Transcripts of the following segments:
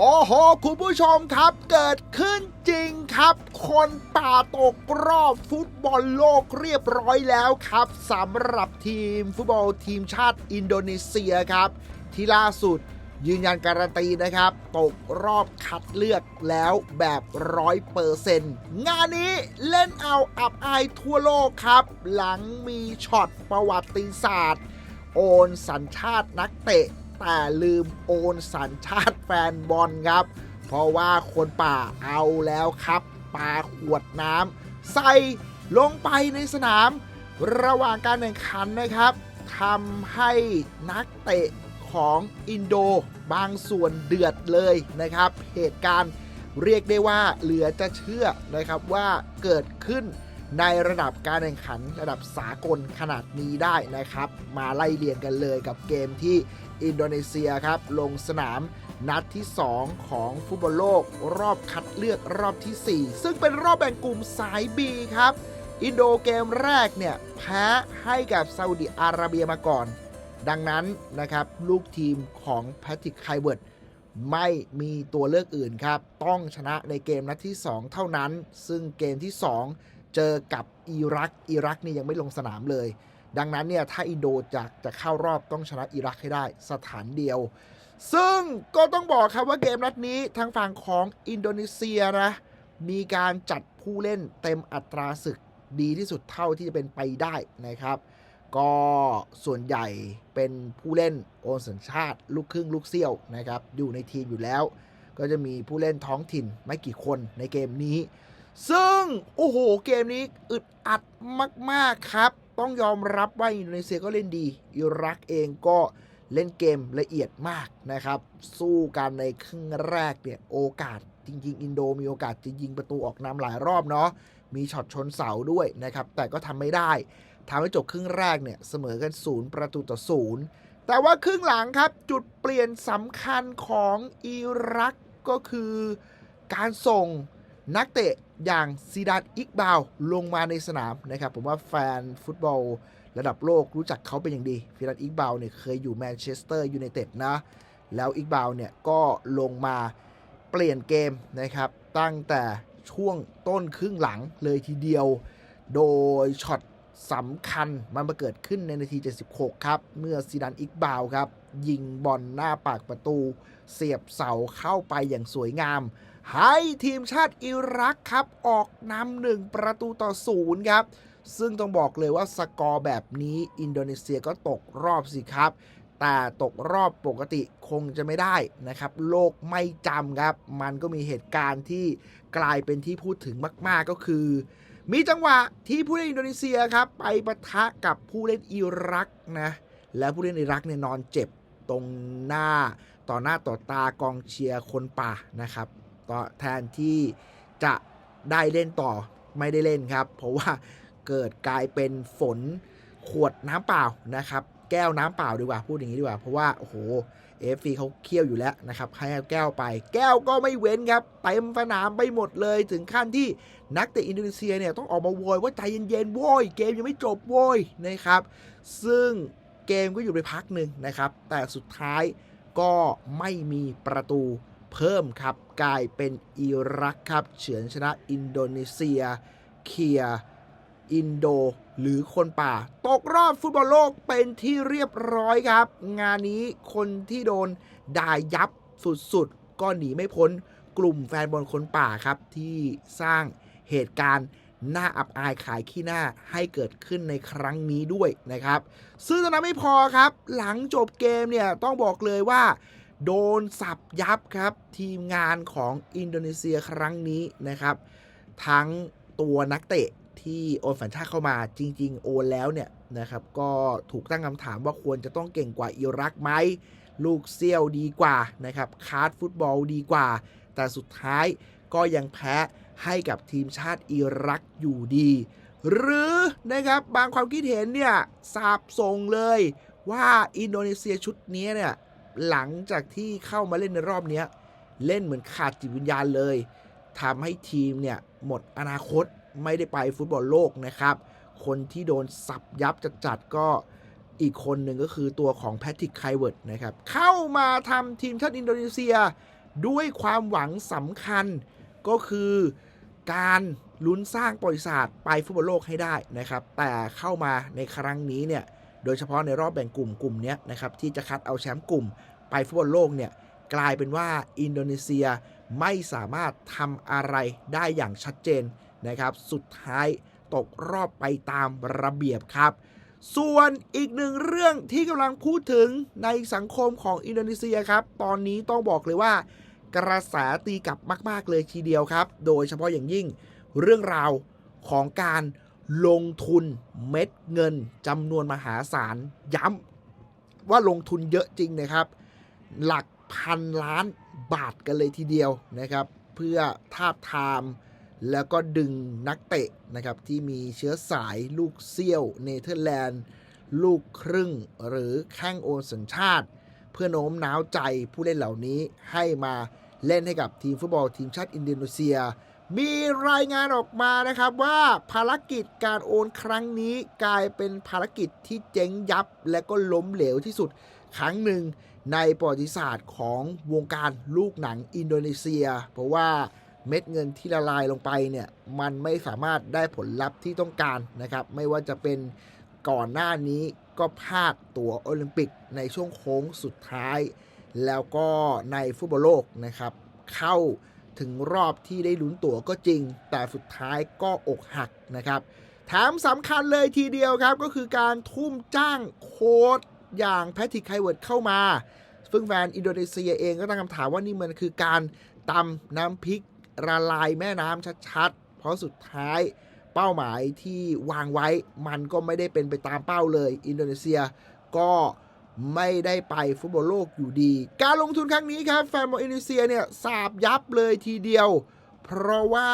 โอ้โห คุณผู้ชมครับเกิดขึ้นจริงครับ คนป่าตกรอบฟุตบอลโลกเรียบร้อยแล้วครับสำหรับทีมฟุตบอลทีมชาติอินโดนีเซียครับ ที่ล่าสุดยืนยันการันตีนะครับ ตกรอบคัดเลือกแล้วแบบร้อยเปอร์เซนต์งานนี้เล่นเอาอับอายทั่วโลกครับ หลังมีช็อตประวัติศาสตร์ โอนสัญชาตินักเตะ แต่ลืมโอนสัญชาติแฟนบอลครับ เพราะว่าคนป่าเอาแล้วครับปาขวดน้ำใส่ลงไปในสนาม ระหว่างการแข่งขันนะครับทำให้นักเตะของอินโดบางส่วนเดือดเลยนะครับ เหตุการณ์เรียกได้ว่าเหลือจะเชื่อนะครับว่าเกิดขึ้นในระดับการแข่งขันระดับสากลขนาดนี้ได้นะครับ มาไล่เรียนกันเลยกับเกมที่ อินโดนีเซียครับ ลงสนามนัดที่ 2 ของฟุตบอลโลก รอบคัดเลือกรอบทีสี่ 4 ซึ่งเป็นรอบแบ่งกลุ่มสาย B ครับ อินโดเกมแรกเนี่ย แพ้ให้กับซาอุดิอาระเบียมาก่อน ดังนั้นนะครับ ลูกทีมของแพทริกไคเวิร์ดไม่มีตัวเลือกอื่นครับ ต้องชนะในเกมนัดที่ 2 เท่านั้น ซึ่งเกมที่ 2 เจอกับอิรักอิรักนี่ยังไม่ลงสนามเลย ดังนั้นเนี่ยถ้าอินโดจะจะเข้ารอบต้องชนะอิรักให้ได้สถานเดียว ซึ่งก็ต้องบอกครับว่าเกมนัดนี้ทางฝั่งของอินโดนีเซียนะมีการจัดผู้เล่นเต็มอัตราศึกดีที่สุดเท่าที่จะเป็นไปได้นะครับ ก็ส่วนใหญ่เป็นผู้เล่นโอนสัญชาติ ลูกครึ่งลูกเซี่ยวนะครับอยู่ในทีมอยู่แล้ว ก็จะมีผู้เล่นท้องถิ่นไม่กี่คนในเกมนี้ ซึ่ง โอ้โห เกมนี้อึดอัดมาก ๆ ครับ ต้องยอมรับว่าอินโดนีเซียก็เล่นดี อิรักเองก็เล่นเกมละเอียดมากนะครับ สู้กันในครึ่งแรกเนี่ยโอกาสจริง ๆ อินโดมีโอกาสจะยิงประตูออกนำหลายรอบเนาะมีช็อตชนเสาด้วยนะครับ แต่ก็ทำไม่ได้ทำให้จบครึ่งแรกเนี่ยเสมอกันศูนย์ประตูต่อศูนย์แต่ว่าครึ่งหลังครับ จุดเปลี่ยนสำคัญของอิรักก็คือการส่ง นักเตะอย่างซีดานอิกบาวลงมาในสนามนะครับ ผมว่าแฟนฟุตบอลระดับโลกรู้จักเขาเป็นอย่างดีซีดานอิกบาวเนี่ยเคยอยู่แมนเชสเตอร์ยูไนเต็ดนะ แล้วอิกบาวเนี่ยก็ลงมาเปลี่ยนเกมนะครับ ตั้งแต่ช่วงต้นครึ่งหลังเลยทีเดียว โดยช็อตสำคัญมันมาเกิดขึ้นในนาที 76 ครับ เมื่อซีดานอิกบาวครับ ยิงบอลหน้าปากประตู เสียบเสาเข้าไปอย่างสวยงาม ให้ทีมชาติอิรักครับ ออกนำหนึ่งประตูต่อศูนย์ครับ ซึ่งต้องบอกเลยว่าสกอร์แบบนี้อินโดนีเซียก็ตกรอบสิครับ แต่ตกรอบปกติคงจะไม่ได้นะครับ โลกไม่จำครับ มันก็มีเหตุการณ์ที่กลายเป็นที่พูดถึงมาก ๆก็คือ มีจังหวะที่ผู้เล่นอินโดนีเซียครับ ไปปะทะกับผู้เล่นอิรักนะ แล้วผู้เล่นอิรักเนี่ยนอนเจ็บตรงหน้าต่อหน้าต่อตากองเชียร์คนป่านะครับ ต่อแทนที่จะได้เล่นต่อไม่ได้เล่นครับ เพราะว่าเกิดกลายเป็นฝนขวดน้ำเปล่านะครับ แก้วน้ำเปล่าดีกว่าพูดอย่างนี้ดีกว่า เพราะว่าโอ้โหเอฟซีเขาเคี่ยวอยู่แล้วนะครับให้แก้วไป แก้วก็ไม่เว้นครับเต็มสนามไปหมดเลย ถึงขั้นที่นักเตะอินโดนีเซียเนี่ยต้องออกมาโวยว่าใจเย็นๆโวยเกมยังไม่จบโวยนะครับ ซึ่งเกมก็อยู่ไปพักหนึ่งนะครับ แต่สุดท้ายก็ไม่มีประตู เพิ่มครับ กลายเป็นอิรักครับ เฉือนชนะอินโดนีเซีย เคียอินโด หรือคนป่า ตกรอบฟุตบอลโลกเป็นที่เรียบร้อยครับ งานนี้คนที่โดนด่ายับสุดๆ ก็หนีไม่พ้นกลุ่มแฟนบอลคนป่าครับ ที่สร้างเหตุการณ์น่าอับอายขายขี้หน้าให้เกิดขึ้นในครั้งนี้ด้วยนะครับ ซึ่งตอนนั้นไม่พอครับ หลังจบเกมเนี่ยต้องบอกเลยว่า โดนสับยับครับ ทีมงานของอินโดนีเซียครั้งนี้นะครับ ทั้งตัวนักเตะที่โอนสัญชาติเข้ามาจริง ๆ โอนแล้วเนี่ยนะครับ ก็ถูกตั้งคำถามว่าควรจะต้องเก่งกว่าอิรักไหม ลูกเซี่ยวดีกว่านะครับคาร์ดฟุตบอลดีกว่า แต่สุดท้ายก็ยังแพ้ให้กับทีมชาติอิรักอยู่ดี หรือนะครับบางความคิดเห็นเนี่ยสาบส่งเลยว่าอินโดนีเซียชุดนี้เนี่ย หลังจากที่เข้ามาเล่นในรอบนี้เล่นเหมือนขาดจิตวิญญาณเลยทำให้ทีมเนี่ยหมดอนาคตไม่ได้ไปฟุตบอลโลกนะครับ คนที่โดนสับยับจัดๆก็อีกคนหนึ่งก็คือตัวของแพทริกไคเวิร์ดนะครับ เข้ามาทำทีมชาติอินโดนีเซีย ด้วยความหวังสำคัญก็คือการลุ้นสร้างประวัติศาสตร์ไปฟุตบอลโลกให้ได้นะครับ แต่เข้ามาในครั้งนี้เนี่ย โดยเฉพาะในรอบแบ่งกลุ่มกลุ่มนี้นะครับที่จะคัดเอาแชมป์กลุ่ม ไปฟุตบอลโลกเนี่ยกลายเป็นว่าอินโดนีเซียไม่สามารถทำอะไรได้อย่างชัดเจนนะครับ สุดท้ายตกรอบไปตามระเบียบครับ ส่วนอีกหนึ่งเรื่องที่กำลังพูดถึงในสังคมของอินโดนีเซียครับ ตอนนี้ต้องบอกเลยว่า กระแสตีกลับมาก ๆ เลยทีเดียวครับ โดยเฉพาะอย่างยิ่งเรื่องราวของการ ลงทุนเม็ดเงินจำนวนมหาศาลย้ำว่าลงทุนเยอะจริงนะครับ หลักพันล้านบาทกันเลยทีเดียวนะครับ เพื่อทาบทามแล้วก็ดึงนักเตะนะครับที่มีเชื้อสายลูกเซี่ยวเนเธอร์แลนด์ ลูกครึ่งหรือแข้งโอนสัญชาติ เพื่อโน้มน้าวใจผู้เล่นเหล่านี้ให้มาเล่นให้กับทีมฟุตบอลทีมชาติอินโดนีเซีย มีรายงานออกมานะครับว่าภารกิจการโอนครั้งนี้กลายเป็นภารกิจที่เจ๊งยับและก็ล้มเหลวที่สุดครั้งหนึ่งในประวัติศาสตร์ของวงการลูกหนังอินโดนีเซีย เพราะว่าเม็ดเงินที่ละลายลงไปเนี่ยมันไม่สามารถได้ผลลัพธ์ที่ต้องการนะครับ ไม่ว่าจะเป็นก่อนหน้านี้ก็พลาดตั๋วโอลิมปิกในช่วงโค้งสุดท้าย แล้วก็ในฟุตบอลโลกนะครับ เข้า ถึงรอบที่ได้ลุ้นตั๋วก็จริง แต่สุดท้ายก็อกหักนะครับแถมสำคัญเลยทีเดียวครับ ก็คือการทุ่มจ้างโค้ดอย่างแพทริกไคเวิร์ดเข้ามา ซึ่งแฟนอินโดนีเซียเองก็ตั้งคำถามว่านี่มันคือการตำน้ำพริกละลายแม่น้ำชัดๆ เพราะสุดท้ายเป้าหมายที่วางไว้มันก็ไม่ได้เป็นไปตามเป้าเลย อินโดนีเซียก็ ไม่ได้ไปฟุตบอลโลกอยู่ดี การลงทุนครั้งนี้ครับ แฟนบอลอินโดนีเซียเนี่ยสาบยับเลยทีเดียว เพราะว่า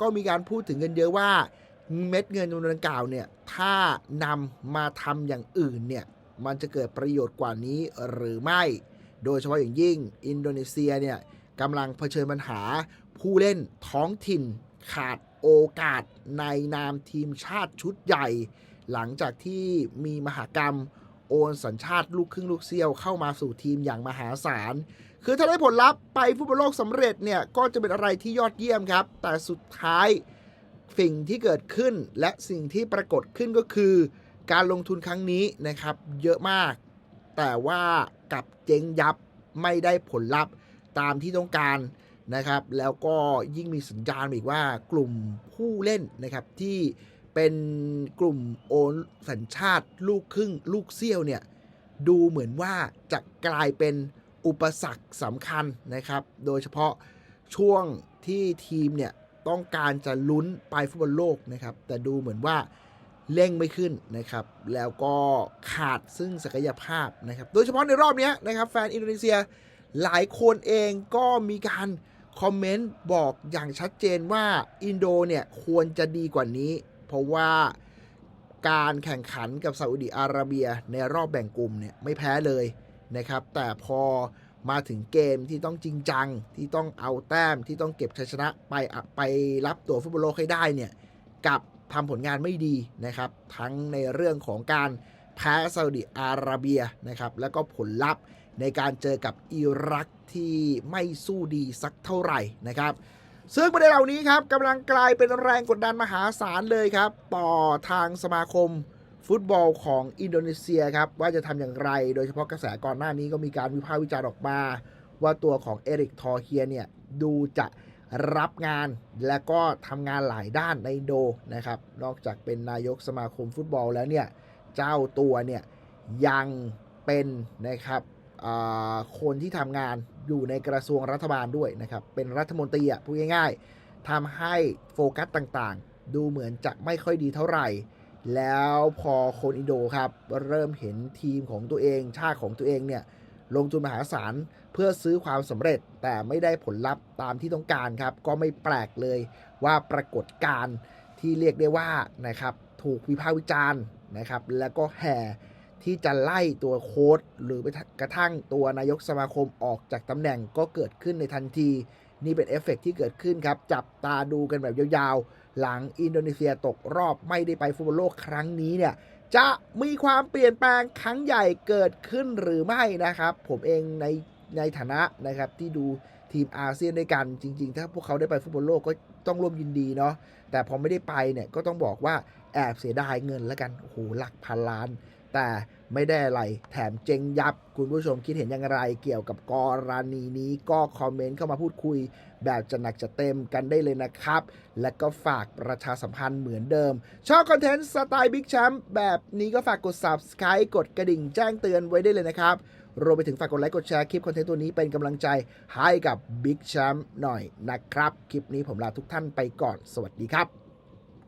ก็มีการพูดถึงกันเยอะว่า เม็ดเงินจำนวนดังกล่าวเนี่ยถ้านำมาทำอย่างอื่นเนี่ยมันจะเกิดประโยชน์กว่านี้หรือไม่ โดยเฉพาะอย่างยิ่งอินโดนีเซียเนี่ยกำลังเผชิญปัญหาผู้เล่นท้องถิ่นขาดโอกาสในนามทีมชาติชุดใหญ่ หลังจากที่มีมหากรรม โอนสัญชาติลูกครึ่งลูกเซี่ยวเข้ามาสู่ทีมอย่างมหาศาล คือถ้าได้ผลลัพธ์ไปฟุตบอลโลกสำเร็จเนี่ยก็จะเป็นอะไรที่ยอดเยี่ยมครับ แต่สุดท้ายสิ่งที่เกิดขึ้นและสิ่งที่ปรากฏขึ้นก็คือ การลงทุนครั้งนี้นะครับเยอะมาก แต่ว่ากับเจ๊งยับไม่ได้ผลลัพธ์ตามที่ต้องการนะครับ แล้วก็ยิ่งมีสัญญาณอีกว่ากลุ่มผู้เล่นนะครับที่ เป็นกลุ่มโอนสัญชาติลูกครึ่งลูกเซี่ยวเนี่ยดูเหมือนว่าจะกลายเป็นอุปสรรคสำคัญนะครับ โดยเฉพาะช่วงที่ทีมเนี่ยต้องการจะลุ้นไปฟุตบอลโลกนะครับ แต่ดูเหมือนว่าเร่งไม่ขึ้นนะครับ แล้วก็ขาดซึ่งศักยภาพนะครับ โดยเฉพาะในรอบนี้นะครับ แฟนอินโดนีเซียหลายคนเองก็มีการคอมเมนต์บอกอย่างชัดเจนว่าอินโดเนี่ยควรจะดีกว่านี้ เพราะว่าการแข่งขันกับซาอุดิอาระเบียในรอบแบ่งกลุ่มเนี่ยไม่แพ้เลยนะครับ แต่พอมาถึงเกมที่ต้องจริงจัง ที่ต้องเอาแต้มที่ต้องเก็บชัยชนะไปไปรับตัวฟุตบอลโลกให้ได้เนี่ยกับทำผลงานไม่ดีนะครับ ทั้งในเรื่องของการแพ้ซาอุดิอาระเบียนะครับ แล้วก็ผลลัพธ์ในการเจอกับอิรักที่ไม่สู้ดีสักเท่าไหร่นะครับ ซึ่งประเด็นเหล่านี้ครับกำลังกลายเป็นแรงกดดันมหาศาลเลยครับ ต่อทางสมาคมฟุตบอลของอินโดนีเซียครับ ว่าจะทำอย่างไร โดยเฉพาะกระแสก่อนหน้านี้ก็มีการวิพากษ์วิจารณ์ออกมา ว่าตัวของเอริกทอร์เฮียเนี่ย ดูจะรับงานและก็ทำงานหลายด้านในโดนะครับ นอกจากเป็นนายกสมาคมฟุตบอลแล้วเนี่ย เจ้าตัวเนี่ยยังเป็นนะครับ คนที่ทำงานอยู่ในกระทรวงรัฐบาลด้วยนะครับ เป็นรัฐมนตรีอะพูดง่ายๆทำให้โฟกัสต่างๆ ดูเหมือนจะไม่ค่อยดีเท่าไหร่ แล้วพอคนอินโดครับเริ่มเห็นทีมของตัวเอง ชาติของตัวเองเนี่ยลงทุนมหาศาลเพื่อซื้อความสำเร็จแต่ไม่ได้ผลลัพธ์ตามที่ต้องการครับ ก็ไม่แปลกเลยว่าปรากฏการณ์ที่เรียกได้ว่านะครับถูกวิพากษ์วิจารณ์นะครับ แล้วก็แห่ ที่จะไล่ตัวโค้ดหรือกระทั่งตัวนายกสมาคมออกจากตำแหน่งก็เกิดขึ้นในทันที นี่เป็นเอฟเฟกต์ที่เกิดขึ้นครับ จับตาดูกันแบบยาวๆ หลังอินโดนีเซียตกรอบไม่ได้ไปฟุตบอลโลกครั้งนี้เนี่ย จะมีความเปลี่ยนแปลงครั้งใหญ่เกิดขึ้นหรือไม่นะครับ ผมเองในในฐานะนะครับที่ดูทีมอาเซียนด้วยกันจริง ๆ ถ้าพวกเขาได้ไปฟุตบอลโลกก็ต้องร่วมยินดีเนาะแต่พอไม่ได้ไปเนี่ยก็ต้องบอกว่าแอบเสียดายเงินแล้วกันโอ้โหหลักพันล้าน แต่ไม่ได้อะไร แถมเจงยับ คุณผู้ชมคิดเห็นอย่างไร เกี่ยวกับกรณีนี้ก็คอมเมนต์เข้ามาพูดคุย แบบจะหนักจะเต็มกันได้เลยนะครับ และก็ฝากประชาสัมพันธ์เหมือนเดิม ชอบคอนเทนต์สไตล์บิ๊กแชมป์แบบนี้ก็ฝากกด subscribe กดกระดิ่งแจ้งเตือนไว้ได้เลยนะครับ รวมไปถึงฝากกดไลค์กดแชร์คลิปคอนเทนต์ตัวนี้เป็นกำลังใจให้กับบิ๊กแชมป์หน่อยนะครับ คลิปนี้ผมลาทุกท่านไปก่อน สวัสดีครับ